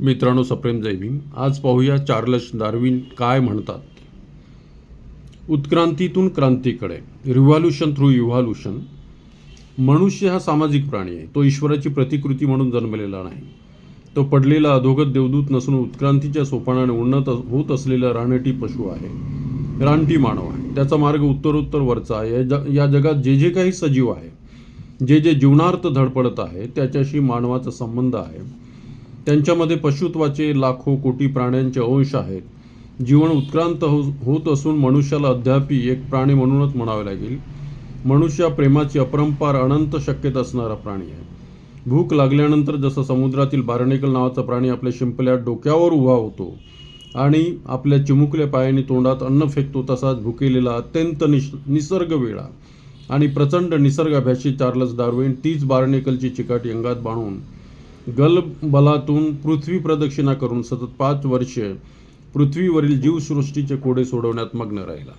मित्रांनो सप्रेम जय भीम. आज पाहूया चार्लस डार्विन काय म्हणतात. उत्क्रांतीतून क्रांतीकडे. Revolution through evolution. मनुष्य हा सामाजिक प्राणी आहे. तो ईश्वराची प्रतिकृती म्हणून जन्मलेला नाही. तो पडलेला अधोगत देवदूत नसून उत्क्रांतीच्या सोपानाने उन्नत होत असलेला रानटी पशु आहे. रानटी मानव आहे. त्याचा मार्ग उत्तरोत्तर वरचा आहे. या ज या जगात जे जे काही सजीव आहे जे जे जीवनार्थ धडपडत आहे त्याच्याशी मानवाचा संबंध आहे. त्यांच्यामध्ये पशुत्वाचे लाखो कोटी प्राण्यांचे अंश आहेत. जीवन उत्क्रांत हो होत असून मनुष्याला अद्यापी एक प्राणी म्हणूनच म्हणावे लागेल. मनुष्य प्रेमाची अपरंपार अनंत शक्यता असणारा प्राणी आहे. भूक लागल्यानंतर जसं समुद्रातील बारणेकल नावाचा प्राणी आपल्या शिंपल्या डोक्यावर उभा होतो आणि आपल्या चिमुकल्या पायाने तोंडात अन्न फेकतो तसाच भुकेलेला अत्यंत निस निसर्ग वेळा आणि प्रचंड निसर्गाभ्यासी चार्लस डार्विन तीच बारणेकलची चिकाटी अंगात बांधून गलबलातून पृथ्वी प्रदक्षिणा करून सतत पाच वर्षे पृथ्वीवरील जीवसृष्टीचे कोडे सोडवण्यात मग्न राहिला.